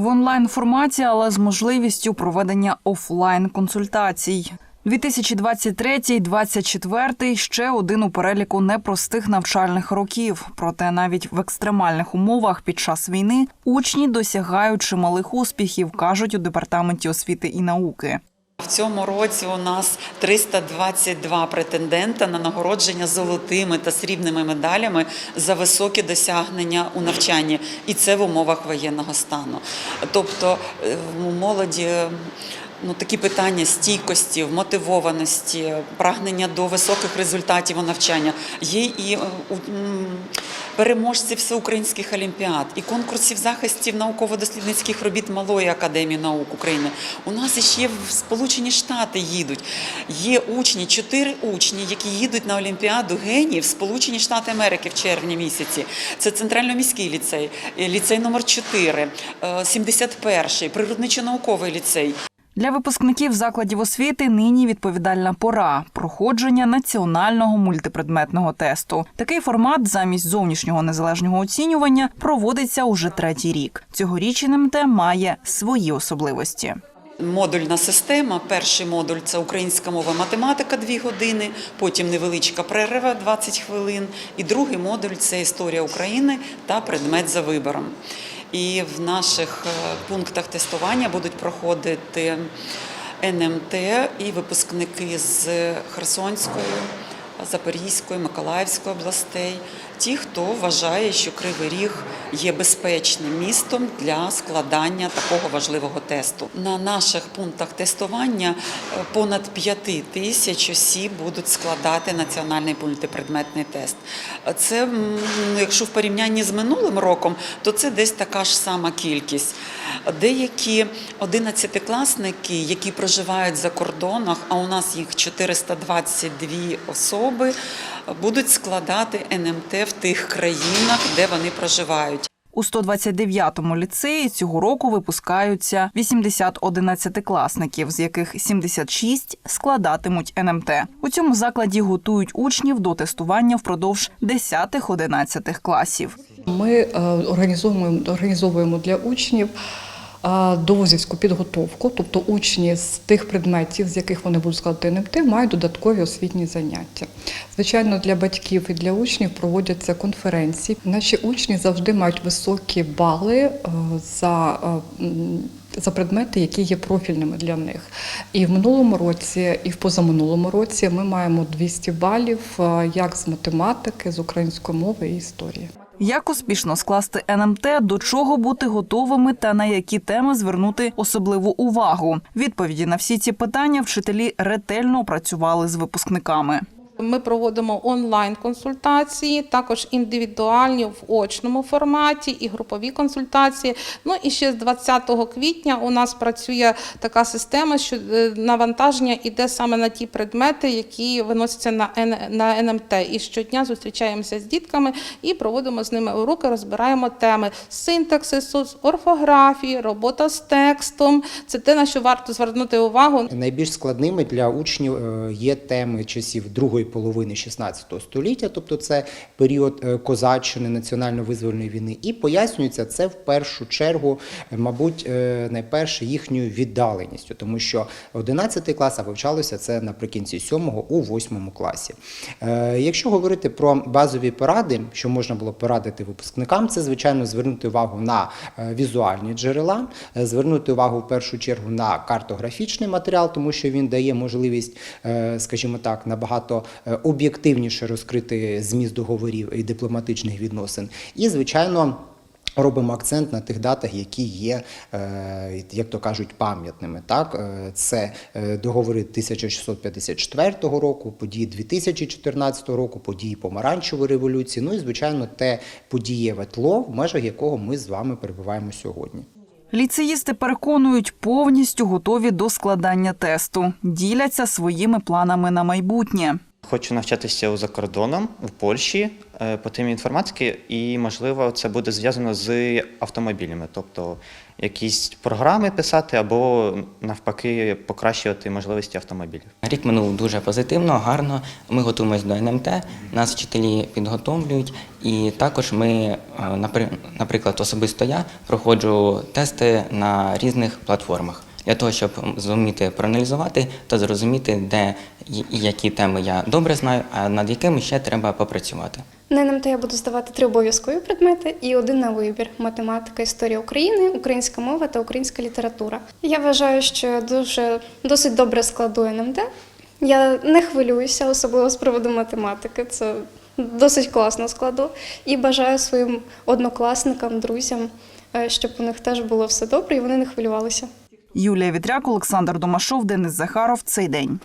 В онлайн форматі, але з можливістю проведення офлайн консультацій. 2023-2024 – ще один у переліку непростих навчальних років. Проте навіть в екстремальних умовах під час війни учні досягають чималих успіхів, кажуть у департаменті освіти і науки. В цьому році у нас 322 претендента на нагородження золотими та срібними медалями за високі досягнення у навчанні, і це в умовах воєнного стану. Тобто е, у молоді. е, Ну, такі питання стійкості, мотивованості, прагнення до високих результатів у навчання. Є і е, у- переможці всеукраїнських олімпіад, і конкурсів захистів науково-дослідницьких робіт Малої академії наук України. У нас іще в Сполучені Штати їдуть. Є учні, чотири учні, які їдуть на Олімпіаду генів в Сполучені Штати Америки в червні місяці. Це центрально-міський ліцей, е, ліцей номер 4, 71-й, природничо-науковий ліцей. Для випускників закладів освіти нині відповідальна пора проходження національного мультипредметного тесту. Такий формат замість зовнішнього незалежного оцінювання проводиться уже третій рік. Цьогоріч НМТ має свої особливості. Модульна система. Перший модуль це українська мова, математика 2 години, потім невеличка перерва 20 хвилин. І другий модуль це історія України та предмет за вибором. І в наших е, пунктах тестування будуть проходити НМТ і випускники з Херсонської, Запорізької, Миколаївської областей. Ті, хто вважає, що Кривий Ріг є безпечним містом для складання такого важливого тесту. На наших пунктах тестування е, понад 5 тисяч осіб будуть складати національний мультипредметний тест. Це, якщо в порівнянні з минулим роком, то це десь така ж сама кількість. Деякі 11-класники, які проживають за кордонах, а у нас їх 422 особи, будуть складати НМТ в тих країнах, де вони проживають. У 129-му ліцеї цього року випускаються 80 одинадцятикласників, з яких 76 складатимуть НМТ. У цьому закладі готують учнів до тестування впродовж 10-11 класів. Ми е, організовуємо, організовуємо для учнів довозівську підготовку, тобто учні з тих предметів, з яких вони будуть складати НМТ, мають додаткові освітні заняття. Звичайно, для батьків і для учнів проводяться конференції. Наші учні завжди мають високі бали е, за. е, За предмети, які є профільними для них, і в минулому році, і в позаминулому році ми маємо 200 балів е, як з математики, з української мови і історії. Як успішно скласти НМТ, до чого бути готовими та на які теми звернути особливу увагу? Відповіді на всі ці питання вчителі ретельно працювали з випускниками. Ми проводимо онлайн-консультації, також індивідуальні в очному форматі і групові консультації. Ну і ще з 20 квітня у нас працює така система, що е, навантаження йде саме на ті предмети, які виносяться на на НМТ. І щодня зустрічаємося з дітками і проводимо з ними уроки, розбираємо теми синтаксису, орфографії, робота з текстом. Це те, на що варто звернути увагу. Найбільш складними для учнів е, є теми часів другої половини 16 століття, тобто це період е, козаччини, національно-визвольної війни, і пояснюється це в першу чергу, е, мабуть, е, найперше їхньою віддаленістю, тому що 11 клас а вивчалося це наприкінці 7-го у 8 класі. Якщо говорити про базові поради, що можна було порадити випускникам, це звичайно звернути увагу на візуальні джерела, звернути увагу в першу чергу на картографічний матеріал, тому що він дає можливість, скажімо так, набагато об'єктивніше розкрити зміст договорів і дипломатичних відносин. І, звичайно. Робимо акцент на тих датах, які є, е, як то кажуть, пам'ятними. Так, Е, це е, договори 1654 року, події 2014 року, події помаранчевої революції. Ну і звичайно, те подієве тло, в межах якого ми з вами перебуваємо сьогодні. Ліцеїсти переконують, повністю готові до складання тесту, діляться своїми планами на майбутнє. Хочу навчатися за кордоном в Польщі е, по темі інформатики, і можливо це буде зв'язано з автомобілями, тобто якісь програми писати або навпаки покращувати можливості автомобілів. Рік минув дуже позитивно, гарно. Ми готуємось до НМТ, нас вчителі підготовлюють, і також ми, е, наприклад, особисто я проходжу тести на різних платформах для того, щоб зуміти проаналізувати та зрозуміти, де які теми я добре знаю, а над якими ще треба попрацювати. На НМТ я буду здавати три обов'язкові предмети і один на вибір: математика, історія України, українська мова та українська література. Я вважаю, що дуже досить добре складу НМТ. Я не хвилююся, особливо з приводу математики. Це досить класно складу. І бажаю своїм однокласникам, друзям, е, щоб у них теж було все добре і вони не хвилювалися. Юлія Вітряк, Олександр Домашов, Денис Захаров. Цей день.